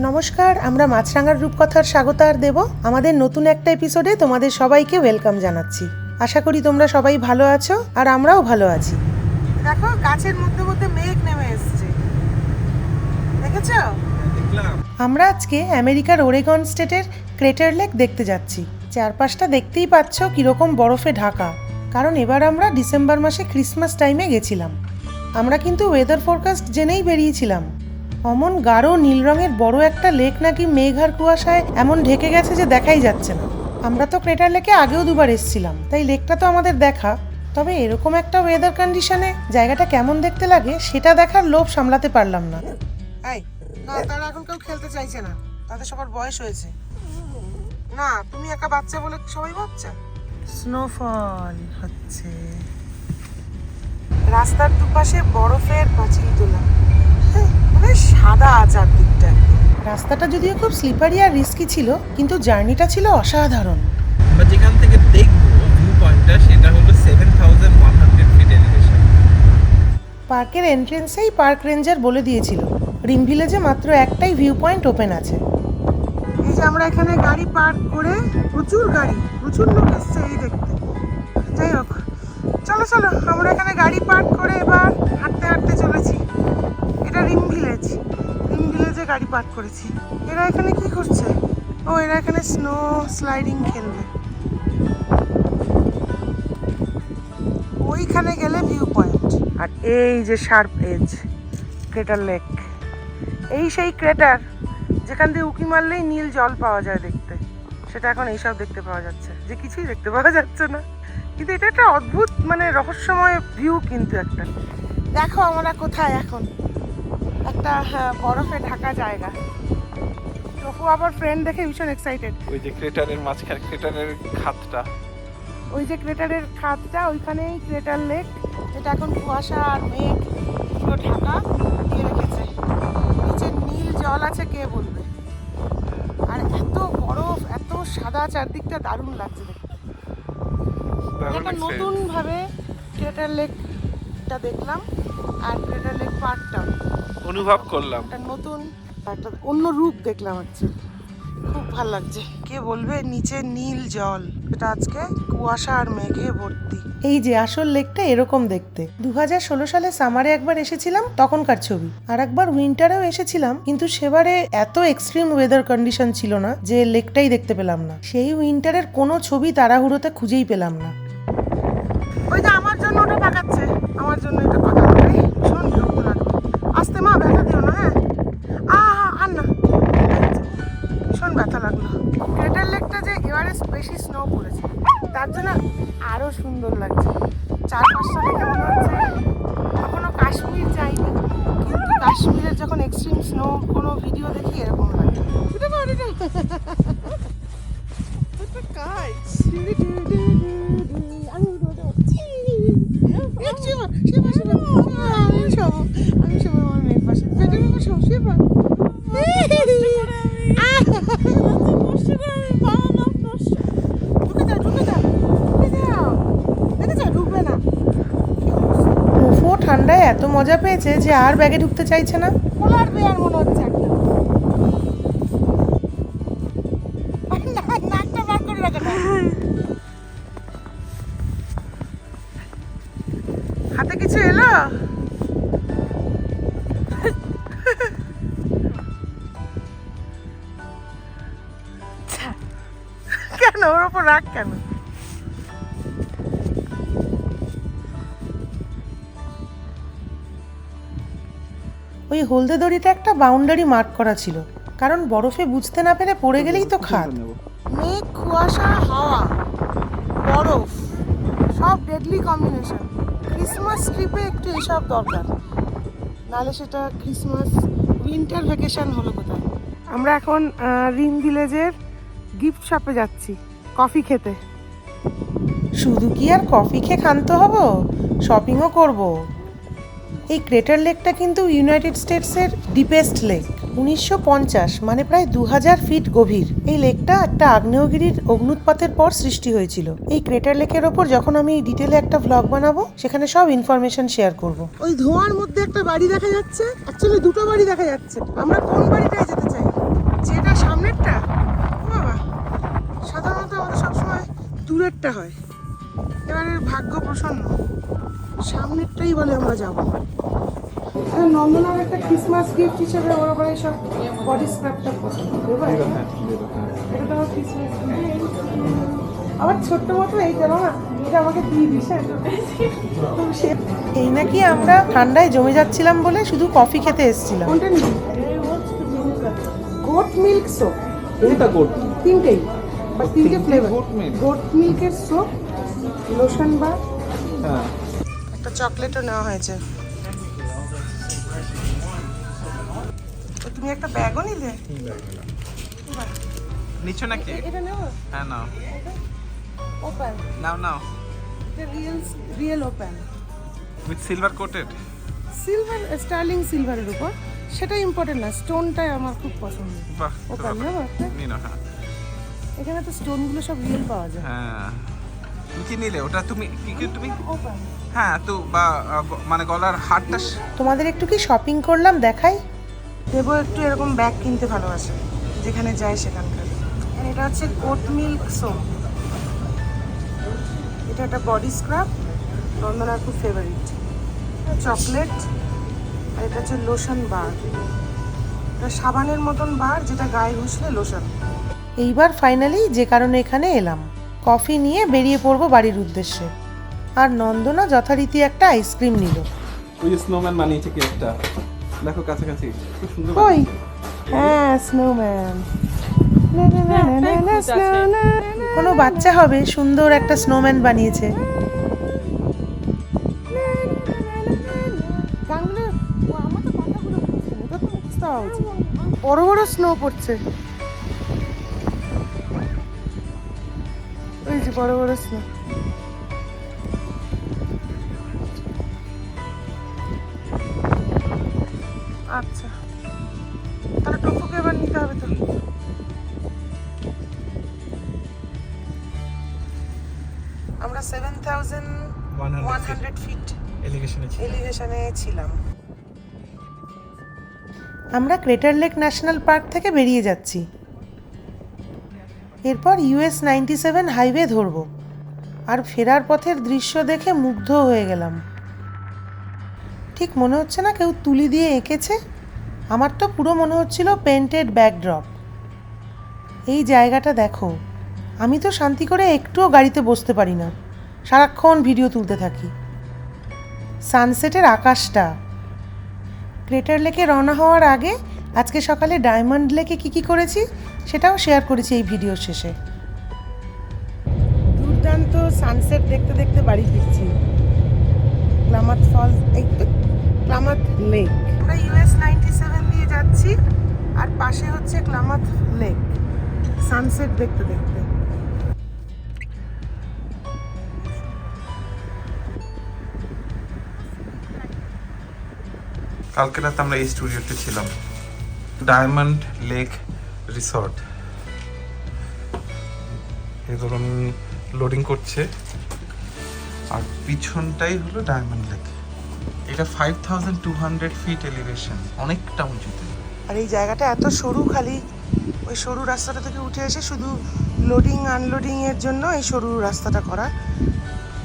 নমস্কার, আমরা মাছরাঙার রূপকথার স্বাগত আর দেব। আমাদের নতুন একটা এপিসোডে তোমাদের সবাইকে ওয়েলকাম জানাচ্ছি। আশা করি তোমরা সবাই ভালো আছো আর আমরাও ভালো আছি। দেখো, গাছের মধ্যে মধ্যে মেঘ নেমে এসছে। দেখেছ? আমরা আজকে আমেরিকার ওরেগন স্টেটের ক্রেটার লেক দেখতে যাচ্ছি। চারপাশটা দেখতেই পাচ্ছ কীরকম বরফে ঢাকা। কারণ এবার আমরা ডিসেম্বর মাসে ক্রিসমাস টাইমে গেছিলাম। আমরা কিন্তু ওয়েদার ফোরকাস্ট জেনেই বেরিয়েছিলাম। অমন গাঢ় নীল রঙের বড় একটা লেক নাকি মেঘ আর কুয়াশায় এমন ঢেকে গেছে যে দেখাই যাচ্ছে না। আমরা তো ক্রেটার লেকে আগেও দুবার এসেছিলাম তাই লেকটা তো আমাদের দেখা। তবে এরকম একটা ওয়েদার কন্ডিশনে জায়গাটা কেমন দেখতে লাগে সেটা দেখার লোভ সামলাতে পারলাম না। এই না তারা এখন কেউ খেলতে চাইছে না। তাদের সবার বয়স হয়েছে। না তুমি একা বাচ্চা বলে সবাই বাচ্চা স্নোফল হচ্ছে। রাস্তার দুপাশে বরফের পাঁচিল তোলা। মানে সাদা চারদিকটা রাস্তাটা যদিও খুব স্লিপারি আর রিস্কি ছিল কিন্তু জার্নিটা ছিল অসাধারণ। আমরা যেখান থেকে দেখব ভিউ পয়েন্টটা সেটা হলো seven thousand one hundred feet elevation পার্কের এন্ট্রেন্সেই পার্ক রেঞ্জার বলে দিয়েছিল রিম ভিলেজে মাত্র একটাই ভিউ পয়েন্ট ওপেন আছে। এই যে আমরা এখানে গাড়ি পার্ক করে প্রচুর গাড়ি প্রচুর লোক এসছে এই দেখতে। যাই হোক চলো চলো আমরা এখানে গাড়ি পার্ক করে এবার হাঁটতে হাঁটতে চলেছি। রিম ভিলেজ। রিম ভিলেজে গাড়ি পার্ক করেছি। এরা এখানে কি করছে? ও, এরা এখানে স্নো স্লাইডিং খেলবে। ওইখানে গেলে ভিউ পয়েন্ট। আর এই যে শার্প এজ ক্রেটার লেক। এই সেই ক্রেটার, যেখান দিয়ে উকি মারলেই নীল জল পাওয়া যায় দেখতে। সেটা এখন এইসব দেখতে পাওয়া যাচ্ছে। যে কিছুই দেখতে পাওয়া যাচ্ছে না। কিন্তু এটা একটা অদ্ভুত মানে রহস্যময় ভিউ কিন্তু একটা। দেখো আমরা কোথায় এখন। একটা হ্যাঁ, বরফে ঢাকা জায়গা। টপু আবার ফ্রেন্ড দেখে ভীষণ এক্সাইটেড ওই যে ক্রেটারের মাঝখানে ক্রেটারের খাতটা। ওই যে ক্রেটারের খাতটা ওইখানেই ক্রেটার লেক যেটা এখন কুয়াশা আর মেঘ পুরো ঢাকা দিয়ে রেখেছে। নিচে নীল জল আছে কে বলবে? আর এত বরফ এত সাদা চারদিকটা দারুণ লাগছে একটা experience। নতুন ভাবে ক্রেটার লেকটা দেখলাম আর ক্রেটার লেক পার্কটা অনুভব করলাম। একটা নতুন একটা অন্য রূপ দেখলাম হচ্ছে খুব ভালো লাগছে। কে বলবে? নিচে নীল জল। এটা আজকে কুয়াশা আর মেঘে ভর্তি। এই যে আসল লেকটা এরকম দেখতে। দু হাজার ষোলো সালে সামারে একবার এসেছিলাম তখনকার ছবি। আর একবার উইন্টারেও এসেছিলাম কিন্তু সেবারে এত এক্সট্রিম ওয়েদার কন্ডিশন ছিল না যে লেকটাই দেখতে পেলাম না। সেই উইন্টারের কোনো ছবি তাড়াহুড়োতে খুঁজেই পেলাম না। তার জন্য আরও সুন্দর লাগছে। চারপাশটা দেখে মনে হচ্ছে কখনো কাশ্মীর যাইনি কিন্তু কাশ্মীরের যখন এক্সট্রিম স্নো কোনো ভিডিও দেখি এরকম লাগে। কাজ। আমি উঠবো, উঠবো। এই শিবা, শিবা, শিবা। আমি শোবো, আমি শোবো আমার মেয়ের পাশে। পেটের উপর শোবো, শিবা। ঢুকে যাও, ঢুকে যাও, ঢুকে যাও। দেখেছ, ঢুকবে না। ওফো ঠান্ডায় এত মজা পেয়েছে যে আর ব্যাগে ঢুকতে চাইছে না? পোলার বেয়ার মনে হচ্ছে। হাতে কিছু এলো? কেন? ওর ওপর রাগ কেন? ওই হলদে দড়িতে একটা বাউন্ডারি মার্ক করা ছিল। কারণ বরফে বুঝতে না পেরে পড়ে গেলেই তো খাত। মেঘ কুয়াশা হাওয়া বরফ সব ডেডলি কম্বিনেশন ক্রিসমাস ট্রিপে একটু এসব দরকার। নাহলে সেটা ক্রিসমাস উইন্টার ভ্যাকেশন হলো কোথায়? আমরা এখন রিম ভিলেজের গিফট শপে যাচ্ছি কফি খেতে। শুধু কি আর কফি খেয়ে ক্ষান্ত হব? শপিংও করব। এই ক্রেটার লেকটা কিন্তু ইউনাইটেড স্টেটসের ডিপেস্ট লেক উনিশশো পঞ্চাশ মানে প্রায় দু হাজার ফিট গভীর। এই লেকটা একটা আগ্নেয়গিরির অগ্নুৎপাতের পর সৃষ্টি হয়েছিল। এই ক্রেটার লেকের ওপর যখন আমি ডিটেলে একটা ভ্লগ বানাবো, সেখানে সব ইনফরমেশন শেয়ার করব। ওই ধোঁয়ার মধ্যে একটা বাড়ি দেখা যাচ্ছে। অ্যাকচুয়ালি দুটো বাড়ি দেখা যাচ্ছে। আমরা কোন বাড়িটায় যেতে চাই? যেটা সামনেরটা? বাবা। সাধারণত আমাদের সবসময় দূরেরটা হয়। এবারে ভাগ্য প্রসন্ন। সামনেরটাই বলে আমরা যাব। নন্দনার একটা ক্রিসমাস গিফট হিসেবে ওর আবার এইসব বডি স্ক্রাবটা পছন্দ দেবো এটা তো আমার ক্রিসমাস আবার ছোট্ট মতো এই গেল না এটা আমাকে দিয়ে দিস হ্যাঁ? এই নাকি আমরা ঠান্ডায় জমে যাচ্ছিলাম বলে শুধু কফি খেতে এসেছিলাম। কোনটা নিবি? গোট মিল্ক সোপ কোনটা করতে তিনটেই। তিনটে ফ্লেভার গোট মিল্কের সোপ লোশন বা হ্যাঁ। একটা চকলেটও নেওয়া হয়েছে। তো তুমি একটা ব্যাগও নিলে? নিচে নাকি? এটা হ্যাঁ নাও। Open now now. এটা real real open with silver coated silver sterling সিলভারের উপর। সেটা ইম্পর্টেন্ট না স্টোনটাই আমার খুব পছন্দ। বাহ ওপেন একটা হ্যাঁ। এখানে তো স্টোনগুলো সব রিয়েল পাওয়া যায়। হ্যাঁ। তুমি কি নিলে? ওটা তুমি কি কি তুমি? ওপেন হ্যাঁ তো বা মানে গলার হারটা তোমাদের একটু কি শপিং করলাম দেখাই? দেবো একটু এরকম ব্যাগ কিনতে ভালোবাসে যেখানে যায় সেখানকার। আর এটা হচ্ছে গোট মিল্ক সোপ এটা একটা বডি স্ক্রাব নন্দনার খুব ফেভারিট চকলেট আর এটা হচ্ছে লোশন বার এটা সাবানের মতন বার যেটা গায়ে ঘষলে লোশন এইবার ফাইনালি যে কারণে এখানে এলাম। কফি নিয়ে বেরিয়ে পড়ব বাড়ির উদ্দেশ্যে। আর নন্দনা যথারীতি একটা আইসক্রিম নিল। ওই স্নোম্যান বানিয়েছে কি একটা? দেখো কাছাকাছি খুব সুন্দর কই? হ্যাঁ স্নোম্যান কোনো বাচ্চা হবে সুন্দর একটা স্নোম্যান বানিয়েছে। বড় বড় স্নো পড়ছে। ওই যে বড় বড় স্নো আমরা seven thousand one hundred feet এলিভেশনে ছিলাম। আমরা ক্রেটার লেক ন্যাশনাল পার্ক থেকে বেরিয়ে যাচ্ছি। এরপর ইউএস নাইনটি সেভেন হাইওয়ে ধরবো। আর ফেরার পথের দৃশ্য দেখে মুগ্ধ হয়ে গেলাম। ঠিক মনে হচ্ছে না কেউ তুলি দিয়ে এঁকেছে? আমার তো পুরো মনে হচ্ছিল পেন্টেড ব্যাকড্রপ এই জায়গাটা দেখো। আমি তো শান্তি করে একটুও গাড়িতে বসতে পারি না। সারাক্ষণ ভিডিও তুলতে থাকি। সানসেটের আকাশটা। ক্রেটার লেকে রওনা হওয়ার আগে আজকে সকালে ডায়মন্ড লেকে কি কি করেছি সেটাও শেয়ার করেছি এই ভিডিওর শেষে। দুর্দান্ত সানসেট দেখতে দেখতে বাড়ি ফিরছি। ক্লামাত ফলস এই ক্লামাত লেক আমরা ইউএস নাইনটি সেভেন দিয়ে যাচ্ছি, আর পাশে হচ্ছে ক্লামাত লেক সানসেট দেখতে দেখতে। কালকে রাতে আমরা এই স্টুডিওতে ছিলাম। Diamond lake resort. এই ধরুন লোডিং করছে। আর পিছনটাই হলো ডায়মন্ড লেক। এটা five thousand two hundred feet elevation অনেকটা উঁচুতে। আর এই জায়গাটা এত সরু খালি। ওই সরু রাস্তাটা থেকে উঠে এসে শুধু লোডিং আনলোডিং এর জন্য এই সরু রাস্তাটা করা।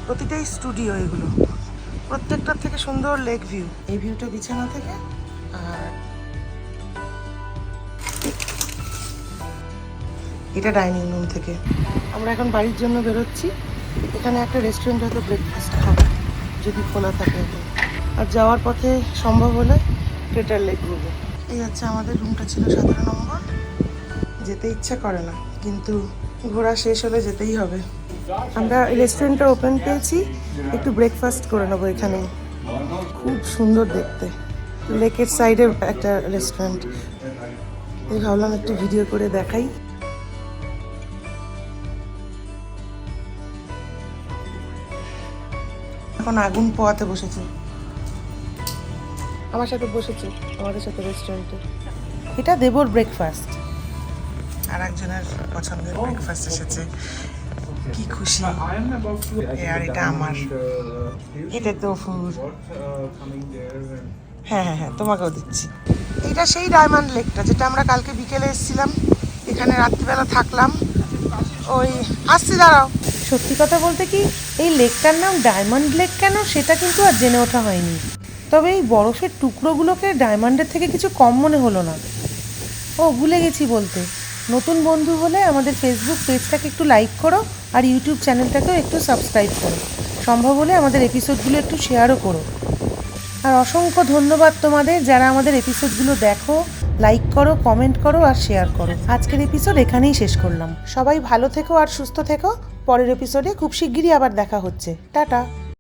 প্রতিটাই স্টুডিও এগুলো। প্রত্যেকটার থেকে সুন্দর লেক ভিউ। এই ভিউটা বিছানা থেকে আর এটা ডাইনিং রুম থেকে। আমরা এখন বাড়ির জন্য বেরোচ্ছি। এখানে একটা রেস্টুরেন্ট হয়তো ব্রেকফাস্ট খাব, যদি খোলা থাকে আর যাওয়ার পথে সম্ভব হলে ক্রেটার লেক ঘুরবো। এই হচ্ছে আমাদের রুমটা ছিল সতেরো নম্বর। যেতে ইচ্ছা করে না, কিন্তু ঘোরা শেষ হলে যেতেই হবে। আমরা রেস্টুরেন্টটা ওপেন পেয়েছি। একটু ব্রেকফাস্ট করে নেব এখানে। খুব সুন্দর দেখতে। লেকের সাইডে একটা রেস্টুরেন্ট ভাবলাম একটু ভিডিও করে দেখাই। এখন আগুন পোয়াতে বসেছে। আমার সাথে বসেছে, আমাদের সাথে রেস্টুরেন্টে এটা দেবর ব্রেকফাস্ট আর একজনের পছন্দের ব্রেকফাস্ট এসেছে। কি খুশি। আর এটা আমার। এটা তো ফুড হ্যাঁ হ্যাঁ হ্যাঁ তোমাকেও দিচ্ছি। এটা সেই ডায়মন্ড লেকটা যেটা আমরা কালকে বিকেলে এসেছিলাম। এখানে রাত্রিবেলা থাকলাম। ওই, আসছি, দাঁড়াও। সত্যি কথা বলতে কি, এই লেকটার নাম ডায়মন্ড লেক কেন? সেটা কিন্তু আর জেনে ওঠা হয়নি। তবে এই বরফের টুকরোগুলোকে ডায়মন্ডের থেকে কিছু কম মনে হলো না। ও, ভুলে গেছি বলতে। নতুন বন্ধু হলে আমাদের ফেসবুক পেজটাকে একটু লাইক করো আর ইউটিউব চ্যানেলটাকেও একটু সাবস্ক্রাইব করো। সম্ভব হলে আমাদের এপিসোডগুলো একটু শেয়ারও করো। আর অসংখ্য ধন্যবাদ তোমাদের যারা আমাদের এপিসোডগুলো দেখো লাইক করো কমেন্ট করো আর শেয়ার করো। আজকের এপিসোড এখানেই শেষ করলাম। সবাই ভালো থেকো আর সুস্থ থেকো। পরের এপিসোডে খুব শিগগিরই আবার দেখা হচ্ছে। টাটা।